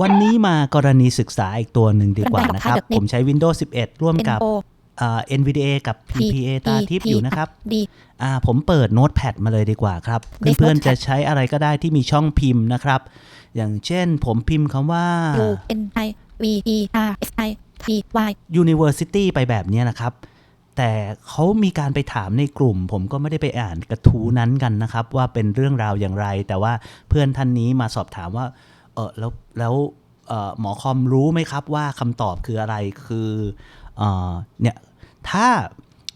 วันนี้มากรณีศึกษาอีกตัวหนึ่งดีกว่านะครับ ผมใช้ Windows 11 ร่วมกับ N O อ่า NVDA กับ PPA ตาทิพย์อยู่นะครับ D อ่าผมเปิด Notepad มาเลยดีกว่าครับ Next เพื่อนๆ Notepad จะใช้อะไรก็ได้ที่มีช่องพิมพ์นะครับ อย่างเช่นผมพิมพ์คำว่า U N I V E R S I T Y University ไปแบบเนี้ยนะครับ แต่เขามีการไปถามในกลุ่ม ผมก็ไม่ได้ไปอ่านกระทู้นั้นกันนะครับ ว่าเป็นเรื่องราวอย่างไร แต่ว่าเพื่อนท่านนี้มาสอบถามว่าเออแล้วแล้วเอ่อหมอคอมรู้ไหมครับว่าคำตอบคืออะไรคือเออเนี่ยถ้า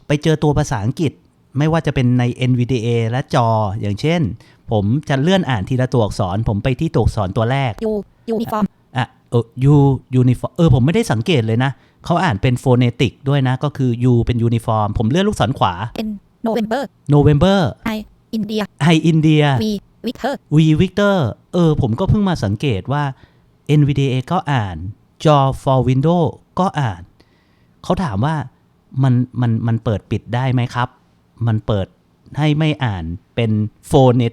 ไปเจอตัวภาษาอังกฤษไม่ว่าจะเป็นใน NVDA และจอ อย่างเช่น ผมจะเลื่อนอ่านทีละตัวอักษร ผมไปที่ตัวอักษรตัวแรก U Uniform อะเออ U uniform เออผมไม่ได้สังเกตเลยนะ เขาอ่านเป็นโฟเนติกด้วยนะ ก็คือ U เป็นยูนิฟอร์ม ผมเลื่อนลูกศรขวา N November November I India I India V Victor V Victor เออ วีวิคเตอร์เออ ผมก็เพิ่งมาสังเกตว่า NVDA ก็อ่าน Java for Windows ก็อ่าน เขาถามว่ามันมันมันเปิดปิดได้ไหมครับ มันเปิดให้ไม่อ่านเป็นโฟเนต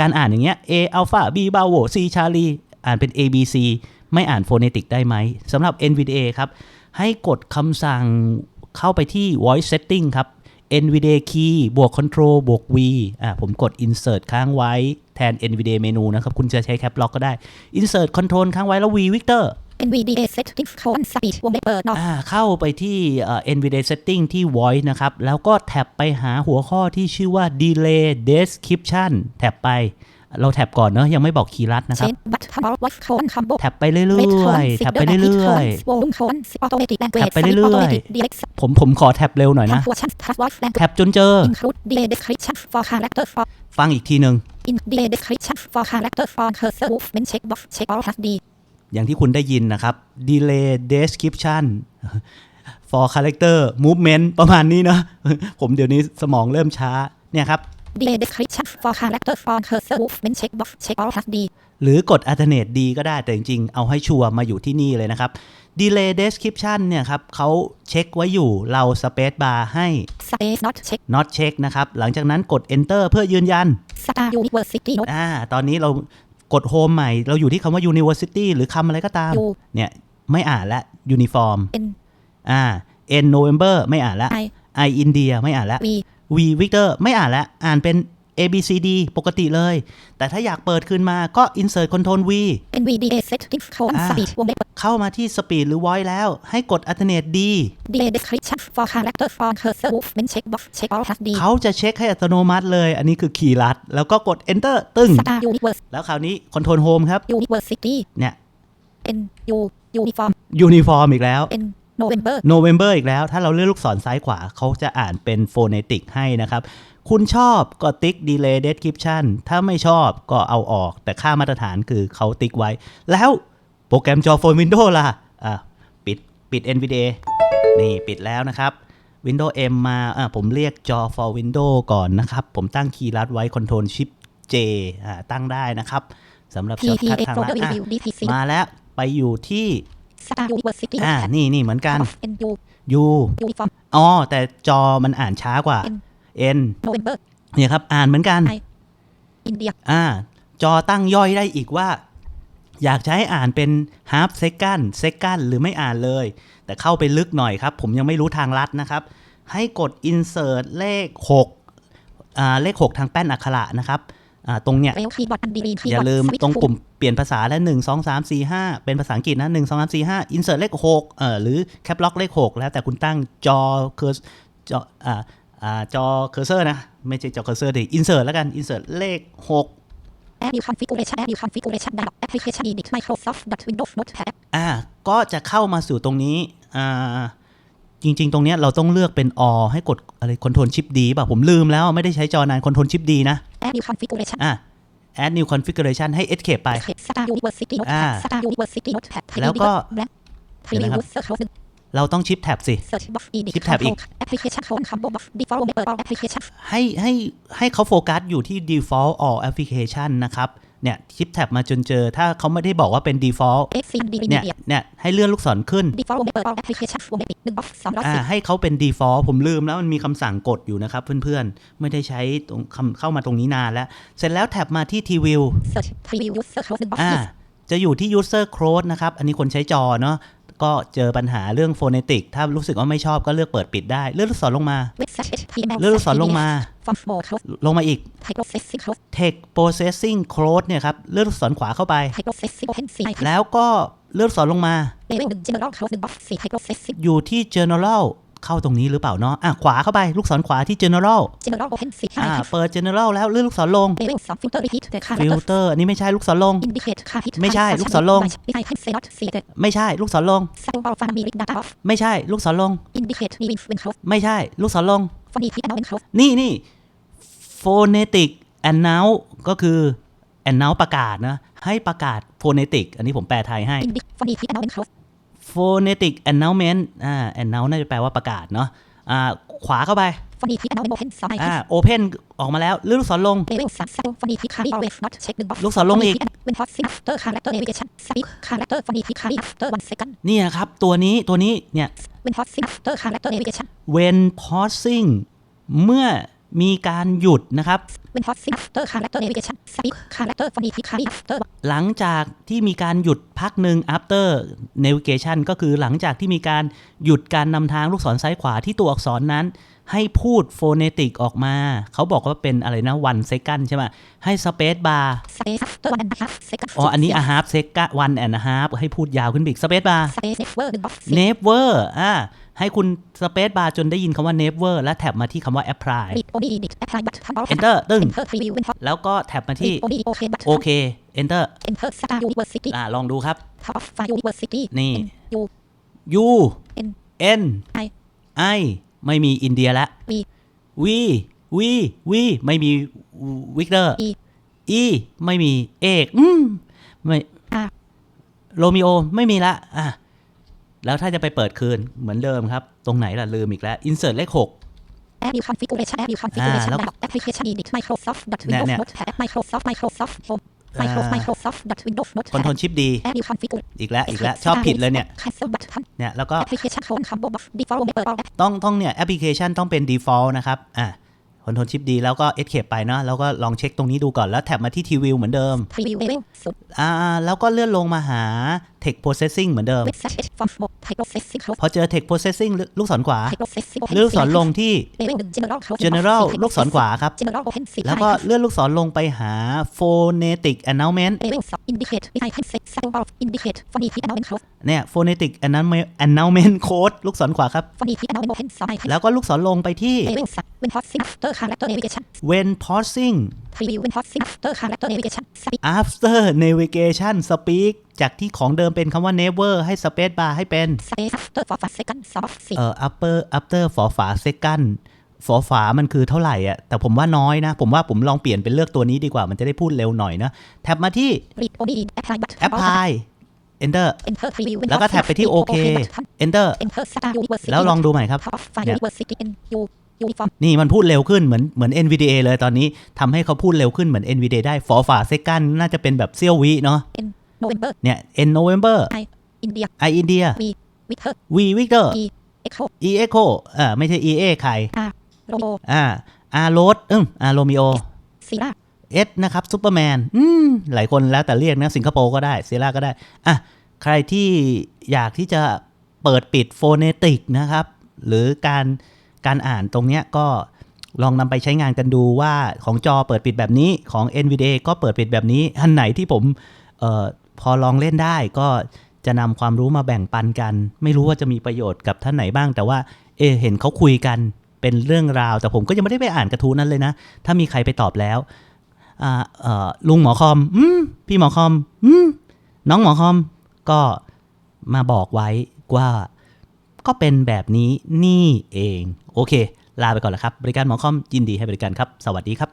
การอ่านอย่างเงี้ย A alpha B bravo C charlie อ่านเป็น A B C ไม่อ่านโฟเนติกได้ไหมสำหรับ NVDA ครับ ให้กดคำสั่งเข้าไปที่ voice setting ครับ NVDA key บวก control บวก V อ่าผมกด insert ค้างไว้แทน NVDA เมนูนะครับ คุณจะใช้ cap lock ก็ได้ insert control ค้างไว้แล้ว V Victor NVDA Settings Colon Speech วงเล็บเปิดนอกอ่าเข้าไปที่เอ่อ NVDA setting ที่ voice นะครับ แล้วก็แท็บไปหาหัวข้อที่ชื่อว่า delay description แท็บไป เราแท็บก่อนเนอะยังไม่บอกคีย์ลัดนะครับ Change But Tomorrow Watch Colon Combo แท็บไปเรื่ Red อย Colon ๆแท็บ Signer ไป Edit เรื่อย Colon Volume Colon Automatic Language แท็บไปเรื่อยๆ Automatic Direct ๆผมผมขอแท็บเร็วหน่อยนะ Punctuations Plus Voice Language แท็บจนเจอ Include Delay Description for Character for ฟังอีกทีหนึ่ง In Delay Description for Character for Cursor Movement Checkbox Check All HD อย่างที่คุณได้ยินนะครับ delay description for character movement ประมาณนี้เนอะผมเดี๋ยวนี้สมองเริ่มช้าเนี่ยครับ Delay Description for Character for Cursor Movement Checkbox Check All HD หรือกด alternate ดีก็ได้แต่จริงๆ เอาให้ชัวร์มาอยู่ที่นี่เลยนะครับ delay description เนี่ยครับเขาเช็คไว้อยู่เรา space bar ให้ Space Not Check not check นะครับ หลังจากนั้นกด enter เพื่อยืนยัน Star University Note อ่าตอนนี้เรากด home ใหม่ เราอยู่ที่คำว่า university หรือคำอะไรก็ตาม U เนี่ย ไม่อ่านละ uniform N อ่า n November ไม่อ่านละ I I India ไม่อ่านละ V V Victor ไม่อ่านละอ่านเป็น A B C D ปกติเลย แต่ถ้าอยากเปิดขึ้นมาก็ insert control V NVDA Settings Colon อ่า Speech วงเล็บเปิดเข้ามาที่ speed หรือ voice แล้ว ให้กด alternate D Delay Description for Character for Cursor Movement Checkbox Check All HD เขาจะเช็คให้อัตโนมัติเลย อันนี้คือคีย์ลัด แล้วก็กด enter ตึ้ง Star Universe แล้วคราวนี้ control home ครับ University เนี่ย N U Uniform uniform อีกแล้ว N November November อีกแล้ว ถ้าเราเลื่อนลูกศรซ้ายขวาเขาจะอ่านเป็น phonetic ให้นะครับ คุณชอบก็ติ๊ก delay description ถ้าไม่ชอบก็เอาออก แต่ค่ามาตรฐานคือเขาติ๊กไว้ แล้วโปรแกรมจอ for Windows ล่ะอะปิดปิด NVDA นี่ปิดแล้วนะครับ Windows M มาอะผมเรียกจอ for Windows ก่อนนะครับ ผมตั้งคีย์ลัดไว้ Control Shift J อ่าตั้งได้นะครับสำหรับ P ช็อต P คัด X ทาง O ลัด W อะ D P C มาแล้วไปอยู่ที่ Star University อ่า นี่นี่เหมือนกัน N U U Uniform อ๋อ แต่จอมันอ่านช้ากว่า N N November เนี่ยครับ อ่านเหมือนกัน I India อ่า จอตั้งย่อยได้อีกว่า อยากจะให้อ่านเป็น half second second หรือไม่อ่านเลย แต่เข้าไปลึกหน่อยครับ ผมยังไม่รู้ทางลัดนะครับ ให้กด insert เลข6อ่าเลข 6 ทางแป้นอักขระนะครับอ่า ตรงเนี้ย Rail Keyboard and Delete อย่า Keyboard ลืม Switch ตรง to ปุ่มเปลี่ยนภาษาแล้ว1 2 3 4 5 เป็นภาษาอังกฤษนะ 1 2 3 4 5 insert เลข6เอ่อหรือ cap lock เลข 6 แล้วแต่คุณตั้งจอเคอร์จออ่าอ่าจอเคอร์เซอร์นะ ไม่ใช่จอเคอร์เซอร์ดิ insert แล้วกัน insert เลข 6 Add new configuration Add new configuration dialog Application Edit Microsoft Windows Notepad อ่าก็จะเข้ามาสู่ตรงนี้อ่า จริง ๆ ตรงเนี้ยเราต้องเลือกเป็น all ให้กดอะไร control shift D ป่ะ ผมลืมแล้วไม่ได้ใช้จอนาน control shift D นะ Add new configuration อ่า add new configuration ให้ escape ไป Star University อ่า Notepad Star University Notepad แล้วก็ Blank เดี๋ยวนะครับ Preview Search Close เราต้อง shift tab สิ Search Box Edit Shift tab อีก Control Application Colon Combo Box Default Web All Application ให้ให้ให้เขาโฟกัสอยู่ที่ default all application นะครับ เนี่ยชิปแท็บมาจนเจอ ถ้าเขาไม่ได้บอกว่าเป็น default XCD เนี่ย Media เนี่ยให้เลื่อนลูกศรขึ้น Default Web All Application วงเล็บปิดหนึ่ง box สามร้อยอ่าสิบให้เขาเป็น default ผมลืมแล้วมันมีคำสั่งกดอยู่นะครับเพื่อนๆ ไม่ได้ใช้ตรงคำเข้ามาตรงนี้นานแล้ว เสร็จแล้วแท็บมาที่ T view Search Preview User Close หนึ่ง box อ่าจะอยู่ที่ user code นะครับ อันนี้คนใช้จอเนาะ ก็เจอปัญหาเรื่องโฟเนติก ถ้ารู้สึกว่าไม่ชอบก็เลือกเปิดปิดได้ เลือกลูกศรลงมา เลือกลูกศรลงมา ลงมาอีก text processing close เนี่ยครับ เลือกลูกศรขวาเข้าไป แล้วก็เลือกลูกศรลงมา อยู่ที่ general เข้าตรงนี้หรือเปล่าเนาะอะขวาเข้าไปลูกศรขวาที่ general general open C อ่า icon เปิด general แล้วเลื่อนลูกศรลง Level 2 filter repeat the character filter อันนี้ไม่ใช่ลูกศรลง indicate car hit ไม่ใช่ car ลูกศรลง By icon say not see the ไม่ใช่ลูกศรลง Sample of family data off ไม่ใช่ลูกศรลง indicate leaving when close ไม่ใช่ลูกศรลง Funny hit now when close นี่นี่ phonetic announce ก็คือ announce ประกาศนะให้ประกาศ phonetic อันนี้ผมแปลไทยให้ Indic funny hit now when close phonetic announcement อ่า announce น่าจะแปลว่าประกาศเนาะอ่าขวาเข้าไป funny hit now when open some อ่า icon open ออกมาแล้วเลื่อนลูกศรลง Level 3 sample funny hit carry always not check the box ลูกศรลงอีก Funny hit when pausing after character navigation speak character funny hit carry after one second นี่นะครับ ตัวนี้ตัวนี้เนี่ย when pausing after character navigation when pausing เมื่อ มีการหยุดนะครับ หลังจากที่มีการหยุดพักหนึ่ง after navigation ก็คือหลังจากที่มีการหยุดการนำทางลูกศรซ้ายขวาที่ตัวอักษรนั้น ให้พูด phonetic ออกมา เขาบอกว่าเป็นอะไรนะ one second ใช่ไหมให้ space bar space after one and a half second อ๋อ อันนี้ a half second one and a half ให้พูดยาวขึ้นไปอีก space bar space never the box never อ่าให้คุณ space bar จนได้ยินคำว่า never และแท็บมาที่คำว่า apply read only edit apply button all enter ตึ้ง enter preview when pause แล้วก็แท็บมาที่ read only okay button โอเค enter enter star university อ่าลองดูครับ top of file university นี่ U U N N I I ไม่มีอินเดียละ V V V V ไม่มีวิกเตอร์ E E ไม่มีเอกอืมไม่ R โรมิโอไม่มีละอะแล้วถ้าจะไปเปิดคืนเหมือนเดิมครับ ตรงไหนล่ะ ลืมอีกแล้ว insert เลขหก Add new configuration Add new configuration แล้ว dialog application edit Microsoft dot เนี่ย Windows เนี่ย Notepad Microsoft Microsoft Home Microsoft อ่า Microsoft dot Windows คอนโทร Notepad ลชิปดี Add new configuration อีกแล้ว อีกแล้ว ชอบผิดเลยเนี่ย Cancel button เนี่ย แล้วก็ application clone combo box default member all app ต้องต้องเนี่ย แอปพลิเคชันต้องเป็น default นะครับ อะคอนโทรลชิปดีแล้วก็ escape ไปเนาะแล้วก็ลองเช็คตรงนี้ดูก่อนแล้วแท็บมาที่ T view เหมือนเดิม preview level สุดอ่าแล้วก็เลื่อนลงมาหา text processing เหมือนเดิม web slash h font mode type processing close พอเจอ text processing ลูกศรขวา type processing open เลื่อนลูกศรลงที่ level 1 general close general ลูกศรขวาครับ general open C แล้วก็เลื่อนลูกศรลงไปหา phonetic announcement level 2 indicate with icon set sample of indicate funny hit announcement close เนี่ย phonetic announcement announcement code ลูกศรขวาครับ funny hit announcement open some icon แล้วก็ลูกศรลงไปที่ level 3 when pausing after character navigation when pausing preview when pausing after character navigation speak after navigation speak จากที่ของเดิมเป็นคำว่า never ให้ space bar ให้เป็น space after for five seconds sub C เอ่อ upper after ฝอฝา second ฝอฝามันคือเท่าไหร่อะ แต่ผมว่าน้อยนะ ผมว่าผมลองเปลี่ยนเป็นเลือกตัวนี้ดีกว่า มันจะได้พูดเร็วหน่อยนะ แท็บมาที่ read only apply button apply enter enter preview when แล้วก็แท็บไปที่ pausing โอเค button enter enter star university แล้วลองดูใหม่ครับ top of file เนี่ย university in U uniform นี่มันพูดเร็วขึ้นเหมือนเหมือน NVDA เลยตอนนี้ทำให้เขาพูดเร็วขึ้นเหมือน NVDA ได้ฝอฝา second น่าจะเป็นแบบเซี่ยววิเนาะ in November เนี่ย N November I India I India V Victor V Victor E Echo E Echo อ่าไม่ใช่ E A ใคร R Robo อ่า R Road อืม R Romeo Sierra เอสนะครับซูเปอร์แมนอืมหลายคนแล้วแต่เรียกนะสิงคโปร์ก็ได้เซราก็ได้ อะ ใครที่อยากที่จะเปิดปิดโฟเนติกนะครับ หรือการ การอ่านตรงเนี้ยก็ลองนำไปใช้งานกันดูว่าของจอเปิดปิดแบบนี้ของ NVDA ก็เปิดปิดแบบนี้อันไหนที่ผมเออพอลองเล่นได้ก็จะนำความรู้มาแบ่งปันกัน ไม่รู้ว่าจะมีประโยชน์กับท่านไหนบ้าง แต่ว่าเออเห็นเขาคุยกันเป็นเรื่องราว แต่ผมก็ยังไม่ได้ไปอ่านกระทู้นั้นเลยนะ ถ้ามีใครไปตอบแล้วอ่าเออลุงหมอคอมอมพี่หมอคอมอมน้องหมอคอมก็มาบอกไว้ว่า ก็เป็นแบบนี้นี่เอง โอเค ลาไปก่อนแล้วครับ บริการหมอคอมยินดีให้บริการครับ สวัสดีครับ